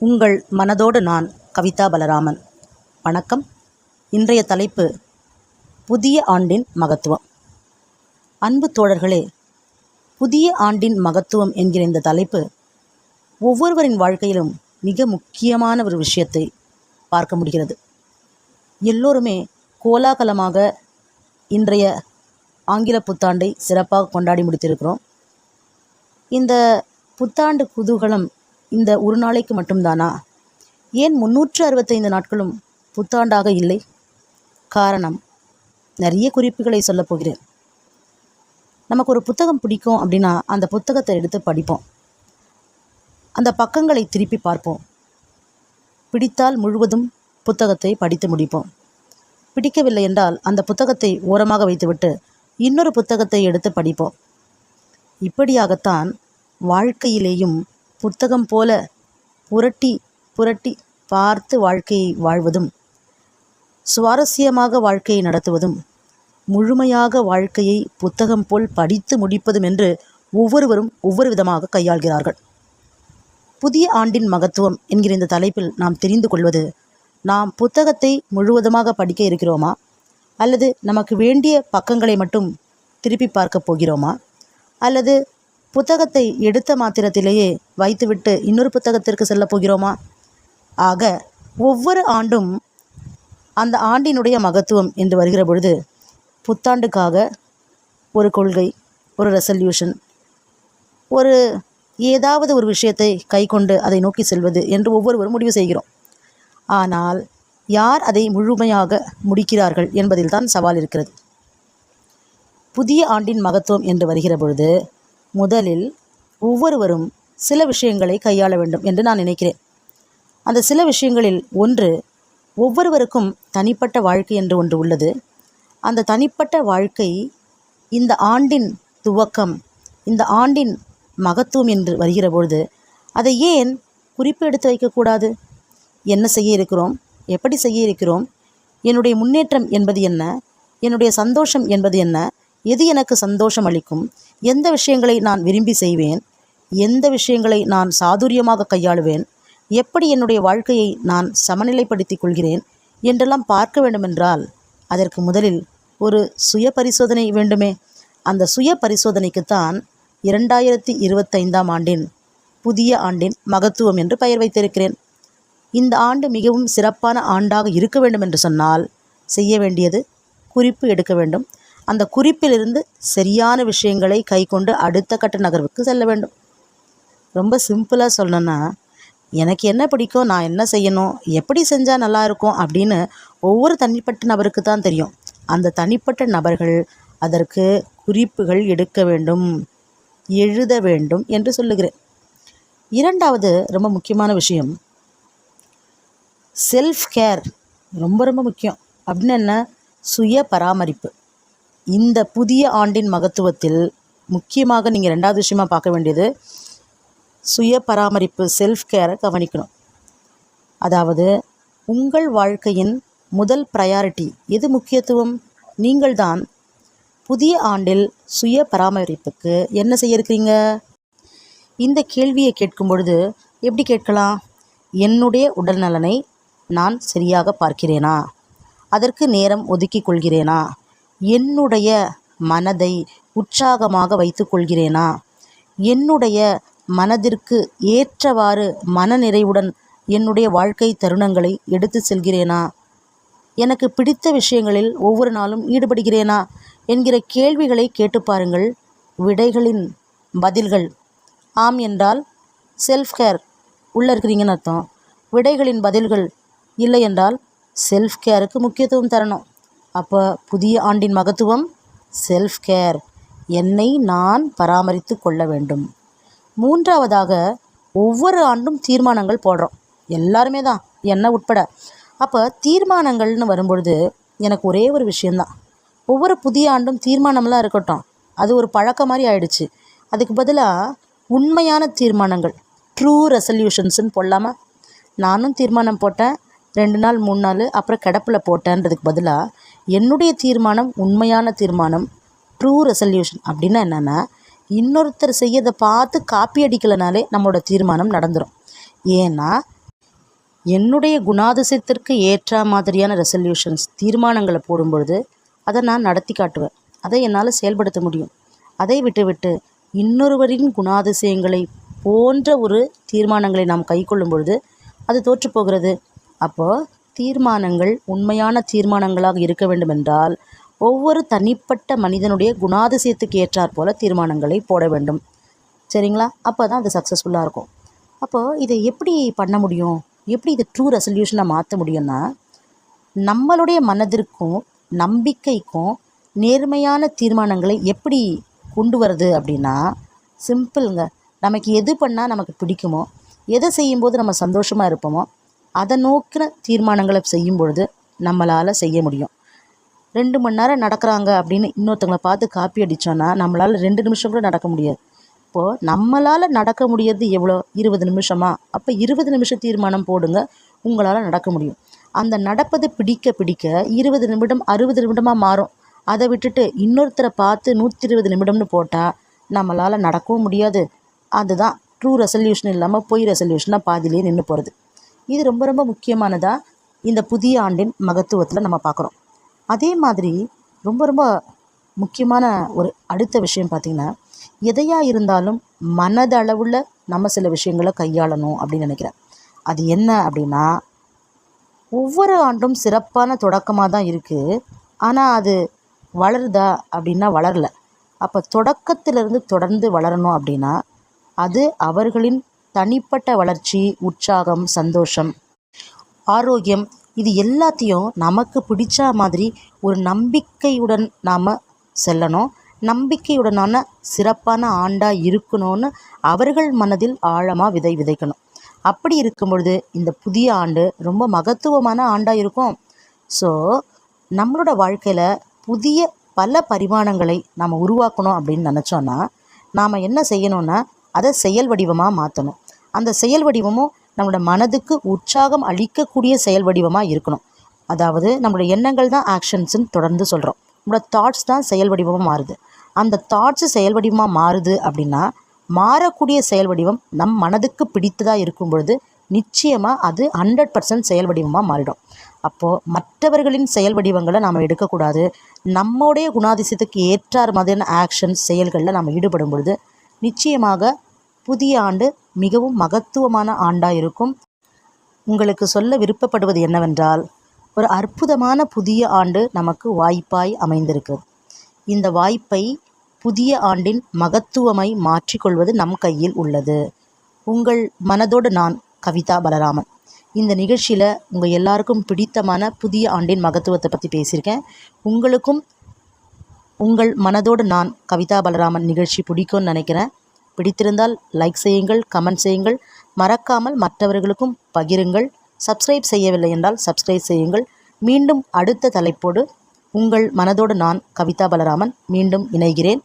உங்கள் மனதோடு நான் கவிதா பலராமன். வணக்கம். இன்றைய தலைப்பு புதிய ஆண்டின் மகத்துவம். அன்பு தோழர்களே புதிய ஆண்டின் மகத்துவம் என்கிற இந்த தலைப்பு ஒவ்வொருவரின் வாழ்க்கையிலும் மிக முக்கியமான ஒரு விஷயத்தை பார்க்க முடிகிறது. எல்லோருமே கோலாகலமாக இன்றைய ஆங்கில புத்தாண்டை சிறப்பாக கொண்டாடி முடித்திருக்கிறோம். இந்த புத்தாண்டு குதூகலம் இந்த ஒரு நாளைக்கு மட்டும்தானா? ஏன் முன்னூற்று அறுபத்தைந்து நாட்களும் புத்தாண்டாக இல்லை? காரணம் நிறைய குறிப்புகளை சொல்லப் போகிறேன். நமக்கு ஒரு புத்தகம் பிடிக்கும் அப்படின்னா அந்த புத்தகத்தை எடுத்து படிப்போம். அந்த பக்கங்களை திருப்பி பார்ப்போம். பிடித்தால் முழுவதும் புத்தகத்தை படித்து முடிப்போம். பிடிக்கவில்லை என்றால் அந்த புத்தகத்தை ஓரமாக வைத்துவிட்டு இன்னொரு புத்தகத்தை எடுத்து படிப்போம். இப்படியாகத்தான் வாழ்க்கையிலேயும் புத்தகம் போல புரட்டி புரட்டி பார்த்து வாழ்க்கையை வாழ்வதும் சுவாரஸ்யமாக வாழ்க்கையை நடத்துவதும் முழுமையாக வாழ்க்கையை புத்தகம் போல் படித்து முடிப்பதும் என்று ஒவ்வொருவரும் ஒவ்வொரு விதமாக கையாள்கிறார்கள். புதிய ஆண்டின் மகத்துவம் என்கிற இந்த தலைப்பில் நாம் தெரிந்து கொள்வது நாம் புத்தகத்தை முழுவதுமாக படிக்க இருக்கிறோமா? அல்லது நமக்கு வேண்டிய பக்கங்களை மட்டும் திருப்பி பார்க்க போகிறோமா? அல்லது புத்தகத்தை எடுத்த மாத்திரத்திலேயே வைத்துவிட்டு இன்னொரு புத்தகத்திற்கு செல்லப் போகிறோமா? ஆக ஒவ்வொரு ஆண்டும் அந்த ஆண்டினுடைய மகத்துவம் என்று வருகிற பொழுது புத்தாண்டுக்காக ஒரு கொள்கை ஒரு ரெசல்யூஷன் ஒரு ஏதாவது ஒரு விஷயத்தை கை கொண்டு அதை நோக்கி செல்வது என்று ஒவ்வொருவரும் முடிவு செய்கிறோம். ஆனால் யார் அதை முழுமையாக முடிக்கிறார்கள் என்பதில்தான் சவால் இருக்கிறது. புதிய ஆண்டின் மகத்துவம் என்று வருகிற பொழுது முதலில் ஒவ்வொருவரும் சில விஷயங்களை கையாள வேண்டும் என்று நான் நினைக்கிறேன். அந்த சில விஷயங்களில் ஒன்று ஒவ்வொருவருக்கும் தனிப்பட்ட வாழ்க்கை என்று ஒன்று உள்ளது. அந்த தனிப்பட்ட வாழ்க்கை இந்த ஆண்டின் துவக்கம் இந்த ஆண்டின் மகத்துவம் என்று வருகிற பொழுது அதை ஏன் குறிப்பு எடுத்து வைக்கக்கூடாது? என்ன செய்ய இருக்கிறோம்? எப்படி செய்ய இருக்கிறோம்? என்னுடைய முன்னேற்றம் என்பது என்ன? என்னுடைய சந்தோஷம் என்பது என்ன? எது எனக்கு சந்தோஷம் அளிக்கும்? எந்த விஷயங்களை நான் விரும்பி செய்வேன்? எந்த விஷயங்களை நான் சாதுரியமாக கையாளுவேன்? எப்படி என்னுடைய வாழ்க்கையை நான் சமநிலைப்படுத்திக் கொள்கிறேன்? என்றெல்லாம் பார்க்க வேண்டுமென்றால் அதற்கு முதலில் ஒரு சுய பரிசோதனை வேண்டுமே. அந்த சுய பரிசோதனைக்குத்தான் இரண்டாயிரத்தி இருபத்தைந்தாம் ஆண்டின் புதிய ஆண்டின் மகத்துவம் என்று பெயர் வைத்திருக்கிறேன். இந்த ஆண்டு மிகவும் சிறப்பான ஆண்டாக இருக்க வேண்டும் என்று சொன்னால் செய்ய வேண்டியது குறிப்பு எடுக்க வேண்டும். அந்த குறிப்பிலிருந்து சரியான விஷயங்களை கை கொண்டு அடுத்த கட்ட நகர்வுக்கு செல்ல வேண்டும். ரொம்ப சிம்பிளாக சொல்லணும்னா எனக்கு என்ன பிடிக்கும் நான் என்ன செய்யணும் எப்படி செஞ்சால் நல்லா இருக்கும் அப்படின்னு ஒவ்வொரு தனிப்பட்ட நபருக்கு தான் தெரியும். அந்த தனிப்பட்ட நபர்கள் அதற்கு குறிப்புகள் எடுக்க வேண்டும் எழுத வேண்டும் என்று சொல்லுகிறேன். இரண்டாவது ரொம்ப முக்கியமான விஷயம் செல்ஃப் கேர் ரொம்ப ரொம்ப முக்கியம். அப்படின்னு என்ன? சுய பராமரிப்பு இந்த புதிய ஆண்டின் மகத்துவத்தில் முக்கியமாக நீங்கள் ரெண்டாவது விஷயமாக பார்க்க வேண்டியது சுய பராமரிப்பு செல்ஃப் கேரை கவனிக்கணும். அதாவது உங்கள் வாழ்க்கையின் முதல் ப்ரையாரிட்டி எது முக்கியத்துவம்? நீங்கள்தான் புதிய ஆண்டில் சுய பராமரிப்புக்கு என்ன செய்ய இருக்கிறீங்க இந்த கேள்வியை கேட்கும் பொழுது எப்படி கேட்கலாம்? என்னுடைய உடல்நலனை நான் சரியாக பார்க்கிறேனா? அதற்கு நேரம் ஒதுக்கிக் கொள்கிறேனா? என்னுடைய மனதை உற்சாகமாக வைத்துக்கொள்கிறேனா? என்னுடைய மனதிற்கு ஏற்றவாறு மனநிறைவுடன் என்னுடைய வாழ்க்கை தருணங்களை எடுத்து செல்கிறேனா? எனக்கு பிடித்த விஷயங்களில் ஒவ்வொரு நாளும் ஈடுபடுகிறேனா? என்கிற கேள்விகளை கேட்டு பாருங்கள். விடைகளின் பதில்கள். ஆம் என்றால் செல்ஃப் கேர் உள்ளே இருக்கிறீங்கன்னு அர்த்தம். விடைகளின் பதில்கள். இல்லை என்றால் செல்ஃப் கேருக்கு முக்கியத்துவம் தரணும். அப்போ புதிய ஆண்டின் மகத்துவம் செல்ஃப் கேர் என்னை நான் பராமரித்து கொள்ள வேண்டும். மூன்றாவதாக ஒவ்வொரு ஆண்டும் தீர்மானங்கள் போடுறோம். எல்லாருமே தான் என்ன உட்பட. அப்போ தீர்மானங்கள்னு வரும்பொழுது எனக்கு ஒரே ஒரு விஷயந்தான் ஒவ்வொரு புதிய ஆண்டும் தீர்மானம்லாம் இருக்கட்டும். அது ஒரு பழக்கம் மாதிரி ஆயிடுச்சு. அதுக்கு பதிலாக உண்மையான தீர்மானங்கள் ட்ரூ ரெசல்யூஷன்ஸ்னு போடலாமா? நானும் தீர்மானம் போட்டேன். ரெண்டு நாள் மூணு நாள் அப்புறம் கிடப்பில் போட்டேன்றதுக்கு பதிலாக என்னுடைய தீர்மானம் உண்மையான தீர்மானம் ட்ரூ ரெசல்யூஷன் அப்படின்னா என்னென்னா இன்னொருத்தர் செய்யதை பார்த்து காப்பி அடிக்கலைனாலே நம்மளோட தீர்மானம் நடந்துடும் ஏன்னா என்னுடைய குணாதிசயத்திற்கு ஏற்ற மாதிரியான ரெசல்யூஷன்ஸ் தீர்மானங்களை போடும்பொழுது அதை நான் நடத்தி காட்டுவேன். அதை என்னால் செயல்படுத்த முடியும். அதை விட்டுவிட்டு இன்னொருவரின் குணாதிசயங்களை போன்ற ஒரு தீர்மானங்களை நாம் கைக்கொள்ளும் பொழுது அது தோற்று போகிறது. அப்போது தீர்மானங்கள் உண்மையான தீர்மானங்களாக இருக்க வேண்டுமென்றால் ஒவ்வொரு தனிப்பட்ட மனிதனுடைய குணாதிசயத்துக்கு ஏற்றாற் போல தீர்மானங்களை போட வேண்டும். சரிங்களா? அப்போ தான் அது சக்ஸஸ்ஃபுல்லாக இருக்கும். அப்போது இதை எப்படி பண்ண முடியும்? எப்படி இதை ட்ரூ ரெசல்யூஷனாக மாற்ற முடியும்னா நம்மளுடைய மனதிற்கும் நம்பிக்கைக்கும் நேர்மையான தீர்மானங்களை எப்படி கொண்டு வருது அப்படின்னா சிம்பிளுங்க நமக்கு எது பண்ணால் நமக்கு பிடிக்குமோ எதை செய்யும்போது நம்ம சந்தோஷமாக இருப்போமோ அதை நோக்கின தீர்மானங்களை செய்யும் பொழுது நம்மளால் செய்ய முடியும். ரெண்டு மணி நேரம் நடக்கிறாங்க அப்படின்னு இன்னொருத்தவங்களை பார்த்து காப்பி அடித்தோன்னா நம்மளால் ரெண்டு நிமிஷம் கூட நடக்க முடியாது. இப்போது நம்மளால் நடக்க முடியாது எவ்வளோ? இருபது நிமிஷமா? அப்போ இருபது நிமிஷம் தீர்மானம் போடுங்க உங்களால் நடக்க முடியும். அந்த நடப்பது பிடிக்க பிடிக்க இருபது நிமிடம் அறுபது நிமிடமாக மாறும். அதை விட்டுட்டு இன்னொருத்தரை பார்த்து நூற்றி இருபது நிமிடம்னு போட்டால் நம்மளால் நடக்கவும் முடியாது. அதுதான் ட்ரூ ரெசல்யூஷன் இல்லாமல் பொய் ரெசல்யூஷனாக பாதியிலே நின்று போகிறது இது ரொம்ப ரொம்ப முக்கியமானதாக இந்த புதிய ஆண்டின் மகத்துவத்தில் நம்ம பார்க்குறோம் அதே மாதிரி ரொம்ப ரொம்ப முக்கியமான ஒரு அடுத்த விஷயம் பார்த்திங்கன்னா எதையாக இருந்தாலும் மனதளவில் நம்ம சில விஷயங்களை கையாளணும் அப்படின்னு நினைக்கிறேன். அது என்ன அப்படின்னா ஒவ்வொரு ஆண்டும் சிறப்பான தொடக்கமாக தான் இருக்குது ஆனால் அது வளருதா அப்படின்னா வளரல. அப்போ தொடக்கத்திலிருந்து தொடர்ந்து வளரணும் அப்படின்னா அது அவர்களின் தனிப்பட்ட வளர்ச்சி உற்சாகம் சந்தோஷம். ஆரோக்கியம் இது எல்லாத்தையும் நமக்கு பிடிச்ச மாதிரி ஒரு நம்பிக்கையுடன் நாம் செல்லணும். நம்பிக்கையுடனான சிறப்பான ஆண்டாக இருக்கணும்னு அவர்கள் மனதில் ஆழமாக விதை விதைக்கணும். அப்படி இருக்கும் பொழுது இந்த புதிய ஆண்டு ரொம்ப மகத்துவமான ஆண்டாக இருக்கும். ஸோ நம்மளோட வாழ்க்கையில் புதிய பல பரிமாணங்களை நாம் உருவாக்கணும் அப்படின்னு நினச்சோன்னா நாம் என்ன செய்யணும்னா அதை செயல் வடிவமாக மாற்றணும் அந்த செயல் வடிவமும் நம்மளோட மனதுக்கு உற்சாகம் அளிக்கக்கூடிய செயல் வடிவமாக இருக்கணும். அதாவது நம்மளோட எண்ணங்கள் தான் ஆக்ஷன்ஸ்ன்னு தொடர்ந்து சொல்கிறோம் நம்மளோட தாட்ஸ் தான் செயல் வடிவமாக மாறுது. அந்த தாட்ஸ் செயல் வடிவமாக மாறுது அப்படின்னா மாறக்கூடிய செயல் வடிவம் நம் மனதுக்கு பிடித்ததாக இருக்கும் பொழுது நிச்சயமாக அது ஹண்ட்ரட் பர்சன்ட் செயல் வடிவமாக மாறிடும். அப்போது மற்றவர்களின் செயல் வடிவங்களை நாம் எடுக்கக்கூடாது. நம்முடைய குணாதிசயத்துக்கு ஏற்றார் மாதிரியான ஆக்ஷன்ஸ் செயல்களில் நம்ம ஈடுபடும் பொழுது நிச்சயமாக புதிய ஆண்டு மிகவும் மகத்துவமான ஆண்டாக இருக்கும் உங்களுக்கு சொல்ல விருப்பப்படுவது என்னவென்றால் ஒரு அற்புதமான புதிய ஆண்டு நமக்கு வாய்ப்பாய் அமைந்திருக்கு. இந்த வாய்ப்பை புதிய ஆண்டின் மகத்துவமை மாற்றிக்கொள்வது நம் கையில் உள்ளது. உங்கள் மனதோடு நான் கவிதா பலராமன். இந்த நிகழ்ச்சியில் உங்கள் எல்லாருக்கும் பிடித்தமான புதிய ஆண்டின் மகத்துவத்தை பற்றி பேசியிருக்கேன். உங்களுக்கும் உங்கள் மனதோடு நான் கவிதா பலராமன் நிகழ்ச்சி பிடிக்கும்னு நினைக்கிறேன். பிடித்திருந்தால் லைக் செய்யுங்கள் கமெண்ட் செய்யுங்கள். மறக்காமல் மற்றவர்களுக்கும் பகிருங்கள். சப்ஸ்கிரைப் செய்யவில்லை என்றால் சப்ஸ்கிரைப் செய்யுங்கள். மீண்டும் அடுத்த தலைப்போடு உங்கள் மனதோடு நான் கவிதா பலராமன் மீண்டும் இணைகிறேன்.